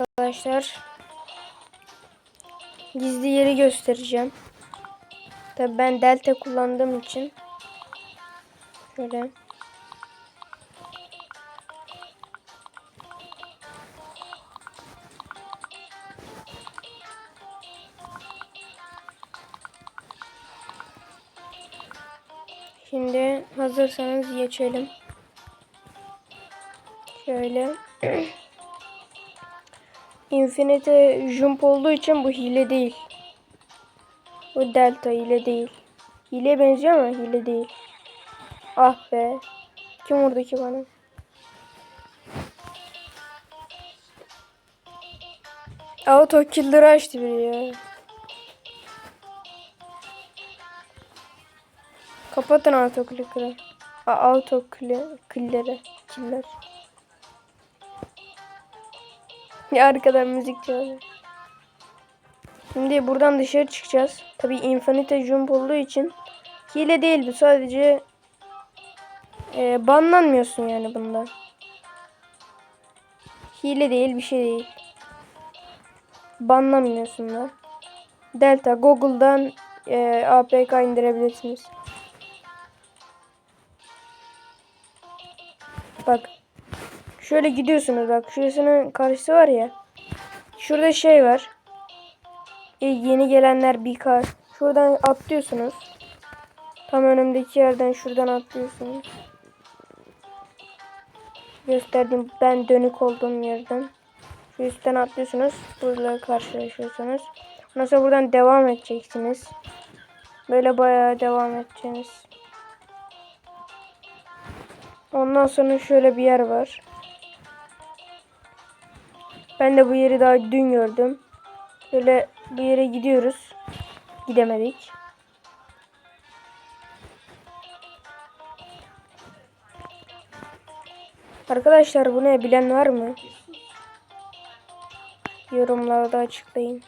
Arkadaşlar gizli yeri göstereceğim. Tabi ben delta kullandığım için şöyle Şimdi hazırsanız geçelim. Şöyle. Infinite jump olduğu için bu hile değil. Bu delta hile değil. Hile benziyor ama hile değil. Ah be. Kim vurdu ki bana? Auto killer'ı açtı biri ya. Kapatın auto. Aa, Auto killer'ı. Killer. Ya arkadan müzik çalıyor. Şimdi buradan dışarı çıkacağız. Tabi Infinite Jump olduğu için hile değil bu sadece e, banlanmıyorsun yani bundan. Hile değil bir şey değil. Banlanmıyorsun da. Delta Google'dan e, APK indirebilirsiniz. Bak. Şöyle gidiyorsunuz bak. Şurasının karşısı var ya. Şurada şey var. E, yeni gelenler bir kar. Şuradan atlıyorsunuz. Tam önümdeki yerden şuradan atlıyorsunuz. Gösterdim ben dönük olduğum yerden. Şu üstten atlıyorsunuz. Burada karşılaşıyorsunuz. Ondan sonra buradan devam edeceksiniz. Böyle bayağı devam edeceksiniz. Ondan sonra şöyle bir yer var. Ben de bu yeri daha dün gördüm. Böyle bu yere gidiyoruz. Gidemedik. Arkadaşlar bu ne bilen var mı? Yorumlarda açıklayın.